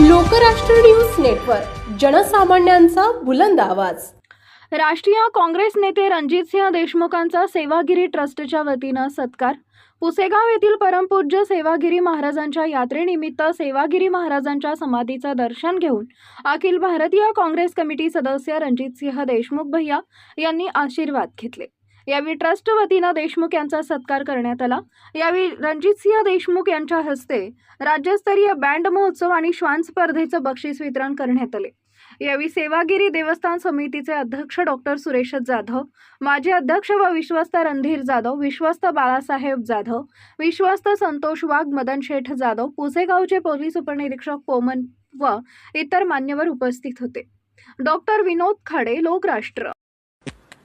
Lokrashtra news network जनसामान्यांचा बुलंद आवाज. राष्ट्रीय काँग्रेस नेते रणजितसिंह देशमुखांचा सेवागिरी ट्रस्टच्या वतीनं सत्कार. पुसेगाव येथील परमपूज्य सेवागिरी महाराजांच्या यात्रेनिमित्त सेवागिरी महाराजांच्या समाधीचं दर्शन घेऊन अखिल भारतीय काँग्रेस कमिटी सदस्य रणजितसिंह देशमुख भैया यांनी आशीर्वाद घेतले. यावेळी ट्रस्ट वतीनं देशमुख यांचा सत्कार करण्यात आला. यावेळी रणजितसिंह देशमुख यांच्या हस्ते राज्यस्तरीय बँड महोत्सव आणि श्वान स्पर्धेचं बक्षीस वितरण करण्यात आले. यावेळी सेवागिरी देवस्थान समितीचे अध्यक्ष डॉक्टर सुरेश जाधव माजी अध्यक्ष व विश्वस्त रणधीर जाधव विश्वस्त बाळासाहेब जाधव विश्वस्त संतोष वाघ मदन शेठ जाधव पुसेगावचे पोलीस उपनिरीक्षक पोमन व इतर मान्यवर उपस्थित होते. डॉक्टर विनोद खाडे लोकराष्ट्र.